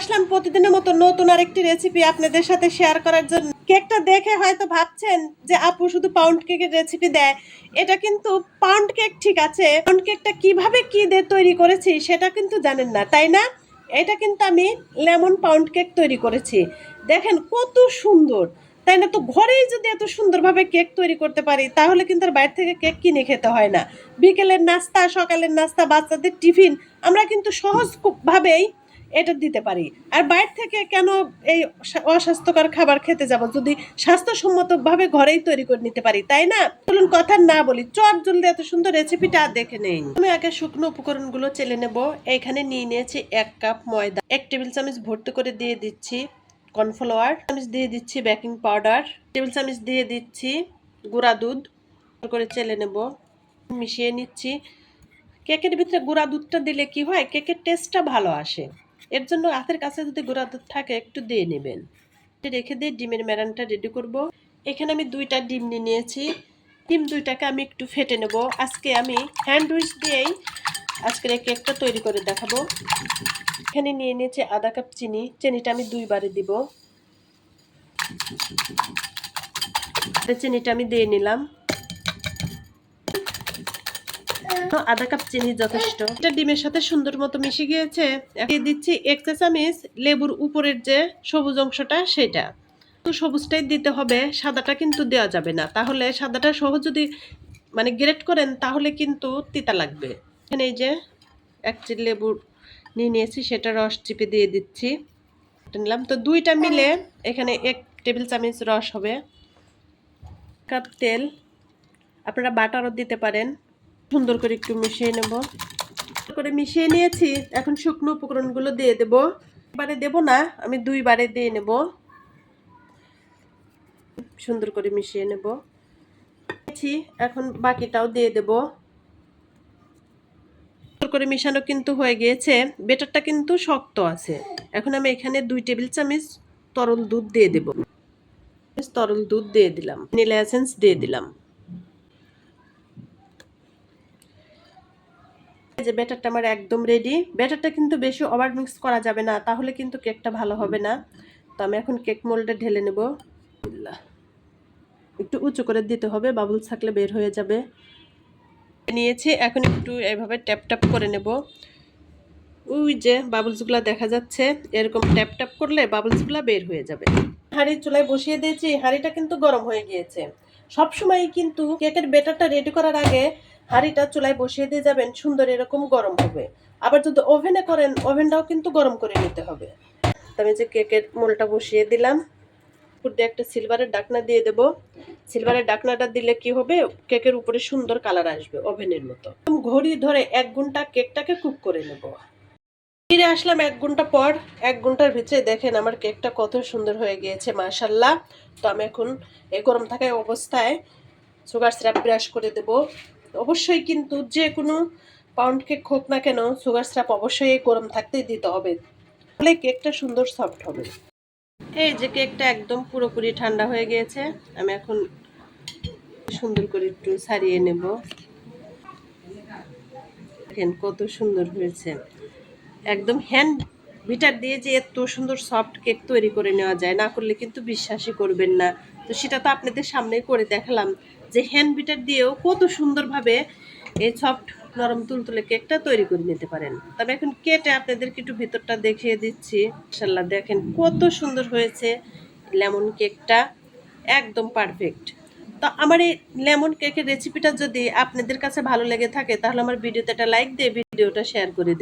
আসলাম প্রতিদিনের মতো নতুন আরেকটি রেসিপি আপনাদের সাথে শেয়ার করার জন্য। কেকটা দেখে হয়তো ভাবছেন যে, আপু, শুধু পাউন্ড কেকের রেসিপি দেয়? এটা কিন্তু পাউন্ড কেক ঠিক আছে। পাউন্ড কেকটা কীভাবে কি দিয়ে তৈরি করেছি সেটা কিন্তু জানেন না, তাই না? এটা কিন্তু আমি লেমন পাউন্ড কেক তৈরি করেছি। দেখেন কত সুন্দর। তাই না? তো ঘরেই যদি এত সুন্দরভাবে কেক তৈরি করতে পারি, তাহলে কিন্তু আর বাইরে থেকে কেক কিনে খেতে হয় না। বিকেলের নাস্তা, সকালের নাস্তা, বাচ্চাদের টিফিন আমরা কিন্তু সহজভাবেই এটা দিতে পারি। আর বাইরে থেকে কেন এই অস্বাস্থ্যকর খাবার খেতে যাব? যদি স্বাস্থ্যসম্মতভাবে ঘরেই তৈরি করে নিতে পারি, তাই না? চলুন কথা না বলি, চট জলদি এত সুন্দর রেসিপিটা দেখে নেই। আমি আগে শুকনো উপকরণগুলো চেলে নেব। এখানে নিয়ে নিয়েছি এক কাপ ময়দা, এক টেবিল চামচ ভর্তি করে দিয়ে দিচ্ছি কর্নফ্লাওয়ার, চামচ দিয়ে দিচ্ছি বেকিং পাউডার, টেবিল চামচ দিয়ে দিচ্ছি গুঁড়া দুধ করে চেলে নেব। মিশিয়ে নিচ্ছি। কেকের ভিতরে গুঁড়া দুধটা দিলে কি হয়? কেকের টেস্টটা ভালো আসে। এর জন্য হাতের কাছে যদি গুঁড়া দুধ থাকে, একটু দিয়ে নেবেন। রেখে দিয়ে ডিমের ম্যারানটা রেডি করব। এখানে আমি দুইটা ডিম নিয়ে নিয়েছি। ডিম দুইটাকে আমি একটু ফেটে নেব। আজকে আমি হ্যান্ড উইচ দিয়েই আজকের এই কেকটা তৈরি করে দেখাবো। এখানে নিয়ে নিয়েছি আধা কাপ চিনি। চিনিটা আমি দুইবারে দিব। চিনিটা আমি দিয়ে নিলাম। তো আধা কাপ চিনি যথেষ্ট। এটা ডিমের সাথে সুন্দর মতো মিশে গিয়েছে। দিয়ে দিচ্ছি এক চা চামচ লেবুর উপরের যে সবুজ অংশটা, সেটা। তো সবুজটাই দিতে হবে, সাদাটা কিন্তু দেওয়া যাবে না। তাহলে সাদাটা সহ যদি মানে গ্রেট করেন, তাহলে কিন্তু তিতা লাগবে। এখানে এই যে এক চিল লেবু নিয়ে নিয়েছি, সেটা রস চিপে দিয়ে দিচ্ছি। নিলাম। তো দুইটা মিলে এখানে এক টেবিল চামচ রস হবে। কাপ তেল। আপনারা বাটারও দিতে পারেন। সুন্দর করে একটু মিশিয়ে নেব। করে মিশিয়ে নিয়েছি। এখন শুকনো উপকরণগুলো দিয়ে দেব। এবারে দেব না, আমি দুইবারে দিয়ে নেব। সুন্দর করে মিশিয়ে নেব। এখন বাকিটাও দিয়ে দেব। করে মিশানো কিন্তু হয়ে গিয়েছে। বেটারটা কিন্তু শক্ত আছে। এখন আমি এখানে দুই টেবিল চামচ তরল দুধ দিয়ে দেব। তরল দুধ দিয়ে দিলাম। ভ্যানিলা এসেন্স দিয়ে দিলাম। যে ব্যাটারটা আমার একদম রেডি ব্যাটারটা কিন্তু বেশি ওভার মিক্স করা যাবে না, তাহলে কিন্তু কেকটা ভালো হবে না। তো আমি এখন কেক মোল্ডে ঢেলে নেব। একটু উঁচু করে দিতে হবে বাবুলস থাকলে বের হয়ে যাবে। নিয়েছি, এখন একটু এইভাবে ট্যাপ ট্যাপ করে নেব। ওই যে বাবলসগুলো দেখা যাচ্ছে, এরকম ট্যাপ ট্যাপ করলে বাবলসগুলো বের হয়ে যাবে। হাঁড়ির চুলায় বসিয়ে দিয়েছি, হাঁড়িটা কিন্তু গরম হয়ে গিয়েছে। সবসময় কিন্তু কেকের বেটারটা রেডি করার আগে হাঁড়িটা চুলায় বসিয়ে দিয়ে যাবেন, সুন্দর এরকম গরম হবে। আবার যদি ওভেনে করেন, ওভেনটাও কিন্তু গরম করে নিতে হবে। আমি যে কেকের মোলটা বসিয়ে দিলাম দিয়ে একটা সিলভারের ডাকনা দিয়ে দেবো। সিলভারের ডাকনাটা দিলে কি হবে? কেকের উপরে সুন্দর কালার আসবে ওভেনের মতো। ঘড়ি ধরে এক ঘণ্টা কেকটাকে কুক করে নেব। ফিরে আসলাম এক ঘণ্টা পর। এক ঘণ্টার ভিতরে দেখেন আমার কেকটা কত সুন্দর হয়ে গিয়েছে মাশাল্লাহ তো আমি এখন এই গরম থাকা অবস্থায় সুগার সিরাপ ব্রাশ করে দেব। অবশ্যই কিন্তু যে কোনো পাউন্ড কেক হোক না কেন সুগার সিরাপ অবশ্যই গরম থাকতেই দিতে হবে। তাহলে কেকটা সুন্দর সফট হবে। এই যে কেকটা একদম পুরোপুরি ঠান্ডা হয়ে গিয়েছে, আমি এখন সুন্দর করে একটু সারিয়ে নেব। দেখেন কত সুন্দর হয়েছে। একদম হ্যান্ড বিটার দিয়ে যে এত সুন্দর সফট কেক তৈরি করে নেওয়া যায়, না করলে কিন্তু বিশ্বাসই করবেন না। তো সেটা তো আপনাদের সামনেই করে দেখালাম যে হ্যান্ড বিটার দিয়েও কত সুন্দরভাবে এই সফট নরম তুলতুলে কেকটা তৈরি করে নিতে পারেন। তবে এখন কেটে আপনাদেরকে একটু ভিতরটা দেখিয়ে দিচ্ছি। ইনশাল্লাহ দেখেন কত সুন্দর হয়েছে লেমন কেকটা একদম পারফেক্ট তো আমার এই লেমন কেকের রেসিপিটা যদি আপনাদের কাছে ভালো লেগে থাকে, তাহলে আমার ভিডিওতে একটা লাইক দিয়ে ভিডিওটা শেয়ার করে দিন